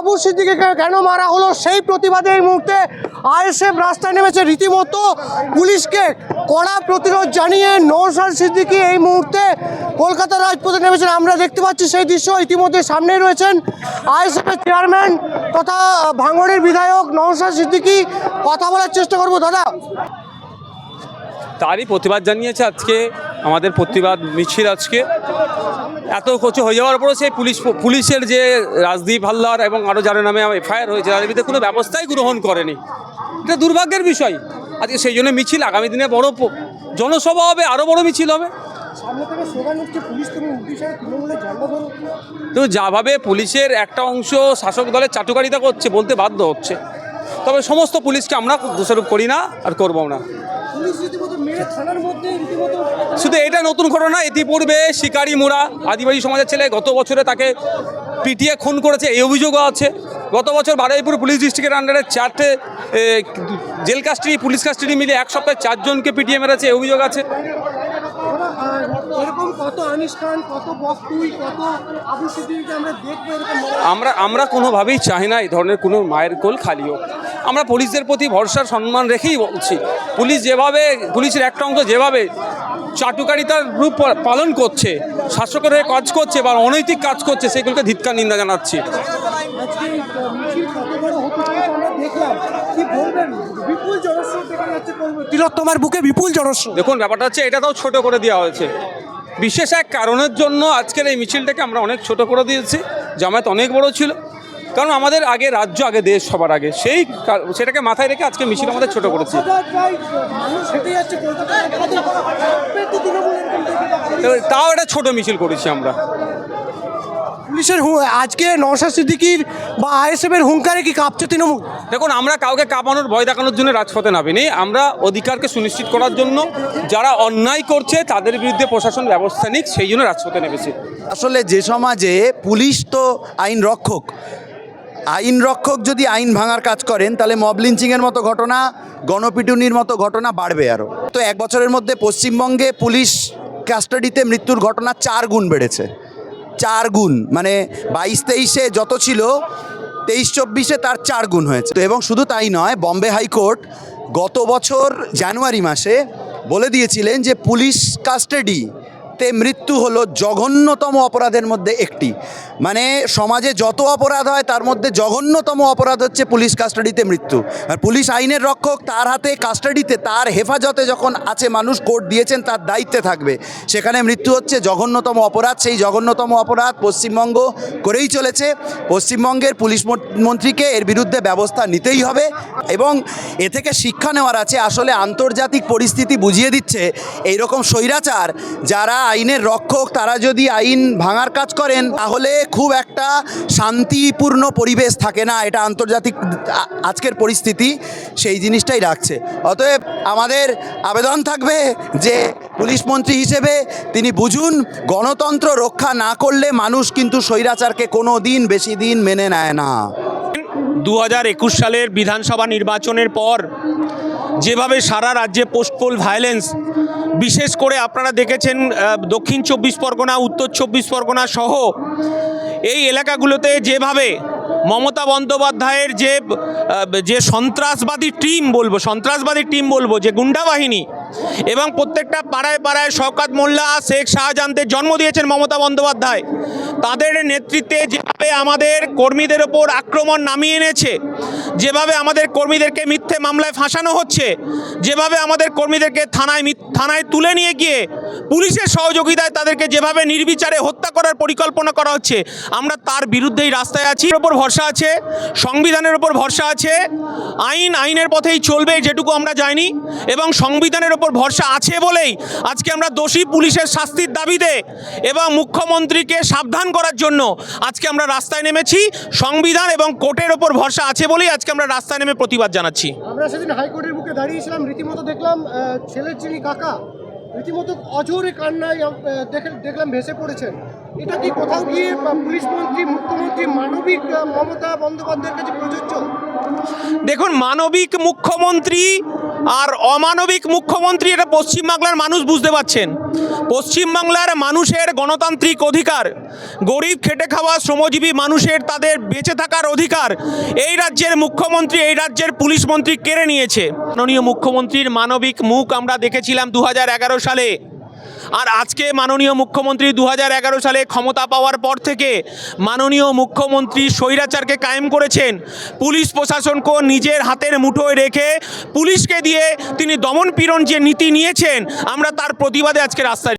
আবু সিদ্দিকে কেন মারা হলো? সেই প্রতিবাদে এই মুহূর্তে আইএসএফ রাস্তায় নেমেছে। রীতিমতো পুলিশকে কড়া প্রতিরোধ জানিয়ে নৌসাদ সিদ্দিকি এই মুহূর্তে কলকাতা রাজপথে নেমেছেন। আমরা দেখতে পাচ্ছি সেই দৃশ্য ইতিমধ্যে সামনেই রয়েছেন আইএসএফের চেয়ারম্যান তথা ভাঙড়ের বিধায়ক নৌসাদ সিদ্দিকি। কথা বলার চেষ্টা করব, দাদা। তারই প্রতিবাদ জানিয়েছে আজকে। আমাদের প্রতিবাদ মিছিল আজকে। এত কিছু হয়ে যাওয়ার পরও সেই পুলিশ পুলিশের যে রাজদীপ হালদার এবং আরও যার নামে এফআইআর হয়েছে তাদের বিরুদ্ধে কোনো ব্যবস্থাই গ্রহণ করেনি। এটা দুর্ভাগ্যের বিষয়। আজকে সেই জন্য মিছিল আগামী দিনে বড় জনসভা হবে আরও বড় মিছিল হবে। তো যাভাবে পুলিশের একটা অংশ শাসক দলের চাটুকারিতা করছে বলতে বাধ্য হচ্ছে। তবে সমস্ত পুলিশকে আমরা দোষারোপ করি না আর করব না। শুধু এটা নতুন ঘটনা ইতিপূর্বে শিকারি মুরা আদিবাসী সমাজের ছেলে গত বছরে তাকে পিটিয়ে খুন করেছে এই অভিযোগও আছে। গত বছর বারুইপুর পুলিশ ডিস্ট্রিক্টের আন্ডারে চারটে জেল কাস্টাডি পুলিশ কাস্টাডি মিলে এক সপ্তাহে চারজনকে পিটিয়ে মেরেছে এই অভিযোগ আছে। আমরা আমরা কোনোভাবেই চাই না এই ধরনের কোনো মায়ের কোল খালি হোক। আমরা পুলিশদের প্রতি ভরসার সম্মান রেখেই বলছি। পুলিশ যেভাবে পুলিশের একটা অংশ যেভাবে চাটুকারিতার রূপ পালন করছে শাসকের হয়ে কাজ করছে বা অনৈতিক কাজ করছে সেগুলোকে ধিৎকার নিন্দা জানাচ্ছি। তিলোত্তমার বুকে বিপুল জনস্রোত দেখুন ব্যাপারটা হচ্ছে এটা তাও ছোট করে দেওয়া হয়েছে। বিশেষ এক কারণের জন্য আজকের এই মিছিলটাকে আমরা অনেক ছোট করে দিয়েছি। জামায়াত অনেক বড় ছিল। কারণ আমাদের আগে রাজ্য আগে দেশ সবার আগে। সেই সেটাকে মাথায় রেখে আজকে মিছিল আমাদের ছোট করেছি। তাও একটা ছোট মিছিল করেছি আমরা। পুলিশের হু- আজকে নওশাদ সিদ্দিকির বা আইএসএফ এর হুঙ্কারে কি কাঁপছে তৃণমূল? দেখুন আমরা কাউকে কাঁপানোর ভয় দেখানোর জন্য রাজপথে নামিনি। আমরা অধিকারকে সুনিশ্চিত করার জন্য যারা অন্যায় করছে তাদের বিরুদ্ধে প্রশাসন ব্যবস্থা নিক সেই জন্য রাজপথে নেমেছি। আসলে যে সমাজে পুলিশ তো আইন রক্ষক আইন রক্ষক যদি আইন ভাঙার কাজ করেন, তাহলে মব লিঞ্চিংয়ের মতো ঘটনা, গণপিটুনির মতো ঘটনা বাড়বে আরও তো এক বছরের মধ্যে পশ্চিমবঙ্গে পুলিশ কাস্টাডিতে মৃত্যুর ঘটনা চার গুণ বেড়েছে। চার গুণ মানে বাইশ তেইশে যত ছিল, তেইশ চব্বিশে তার চার গুণ হয়েছে। তো এবং শুধু তাই নয়, বম্বে হাইকোর্ট গত বছর জানুয়ারি মাসে বলে দিয়েছিলেন যে পুলিশ কাস্টাডি তে মৃত্যু হলো জঘন্যতম অপরাধের মধ্যে একটি। মানে সমাজে যত অপরাধ হয়, তার মধ্যে জঘন্যতম অপরাধ হচ্ছে পুলিশ কাস্টাডিতে মৃত্যু। আর পুলিশ আইনের রক্ষক তার হাতে কাস্টাডিতে, তার হেফাজতে যখন আছে মানুষ, কোর্ট দিয়েছেন, তার দায়িত্বে থাকবে। সেখানে মৃত্যু হচ্ছে জঘন্যতম অপরাধ। সেই জঘন্যতম অপরাধ পশ্চিমবঙ্গ করেই চলেছে। পশ্চিমবঙ্গের পুলিশ মন্ত্রীকে এর বিরুদ্ধে ব্যবস্থা নিতেই হবে এবং এ থেকে শিক্ষা নেওয়ার আছে। আসলে আন্তর্জাতিক পরিস্থিতি বুঝিয়ে দিচ্ছে এইরকম স্বৈরাচার যারা আইনের রক্ষক তারা যদি আইন ভাঙার কাজ করেন, তাহলে খুব একটা শান্তিপূর্ণ পরিবেশ থাকে না। এটা আন্তর্জাতিক আজকের পরিস্থিতি, সেই জিনিসটাই রাখছে। অতএব আমাদের আবেদন থাকবে যে পুলিশ মন্ত্রী হিসেবে তিনি বুঝুন, গণতন্ত্র রক্ষা না করলে মানুষ কিন্তু স্বৈরাচারকে কোনো দিন বেশি দিন মেনে নেয় না। দু হাজার একুশ সালের বিধানসভা নির্বাচনের পর যেভাবে সারা রাজ্যে পোস্টপোল ভায়োলেন্স বিশেষ করে আপনারা দেখেছেন দক্ষিণ চব্বিশ পরগনা, উত্তর চব্বিশ পরগনা সহ এই এলাকাগুলোতে যেভাবে মমতা বন্দ্যোপাধ্যায়ের যে যে সন্ত্রাসবাদী টিম বলব, সন্ত্রাসবাদী টিম বলব, যে গুন্ডা বাহিনী এবং প্রত্যেকটা পাড়ায় পাড়ায় শওকাত মোল্লা, শেখ শাহজাহানদের জন্ম দিয়েছেন মমতা বন্দ্যোপাধ্যায়। তাদের নেতৃত্বে যেভাবে আমাদের কর্মীদের ওপর আক্রমণ নামিয়ে এনেছে, যেভাবে আমাদের কর্মীদেরকে মিথ্যে মামলায় ফাঁসানো হচ্ছে, যেভাবে আমাদের কর্মীদেরকে থানায় থানায় তুলে নিয়ে গিয়ে পুলিশের সহযোগিতায় তাদেরকে যেভাবে নির্বিচারে হত্যা করার পরিকল্পনা করা হচ্ছে, আমরা তার বিরুদ্ধেই রাস্তায় আছি। ওপর ভরসা আছে, সংবিধানের ওপর ভরসা আছে, আইন, আইনের পথেই চলবে যেটুকু আমরা যাইনি এবং সংবিধানের ওপর ভরসা আছে বলেই আজকে আমরা দোষী পুলিশের শাস্তির দাবিতে এবং মুখ্যমন্ত্রীকে সাবধান করার জন্য আজকে আমরা রাস্তায় নেমেছি। সংবিধান এবং কোর্টের ওপর ভরসা আছে বলেই আজকে আমরা রাস্তায় নেমে প্রতিবাদ জানাচ্ছি। আমরা সেদিন হাইকোর্টের বুকে দাঁড়িয়েছিলাম রীতিমতো দেখলাম ছেলের যিনি কাকা রীতিমতো অজোরে কান্নায় দেখে- দেখলাম ভেসে পড়েছেন। এটা কি কোথাও গিয়ে পুলিশ মন্ত্রী মুখ্যমন্ত্রী মানবিক মমতা বন্দ্যোপাধ্যায়ের কাছে প্রযোজ্য? দেখুন মানবিক মুখ্যমন্ত্রী আর অমানবিক মুখ্যমন্ত্রী এটা পশ্চিমবাংলার মানুষ বুঝতে পারছেন। পশ্চিমবাংলার মানুষের গণতান্ত্রিক অধিকার, গরিব খেটে খাওয়া শ্রমজীবী মানুষের তাদের বেঁচে থাকার অধিকার, এই রাজ্যের মুখ্যমন্ত্রী, এই রাজ্যের পুলিশ মন্ত্রী কেড়ে নিয়েছে। মাননীয় মুখ্যমন্ত্রীর মানবিক মুখ আমরা দেখেছিলাম দু হাজার এগারো সালে। আর আজকে মাননীয় মুখ্যমন্ত্রী দু হাজার এগারো সালে ক্ষমতা পাওয়ার পর থেকে মাননীয় মুখ্যমন্ত্রী স্বৈরাচারকে কায়েম করেছেন। পুলিশ প্রশাসনকে নিজের হাতের মুঠোয় রেখে পুলিশকে দিয়ে তিনি দমন পীড়ন যে নীতি নিয়েছেন, আমরা তার প্রতিবাদে আজকে রাস্তায়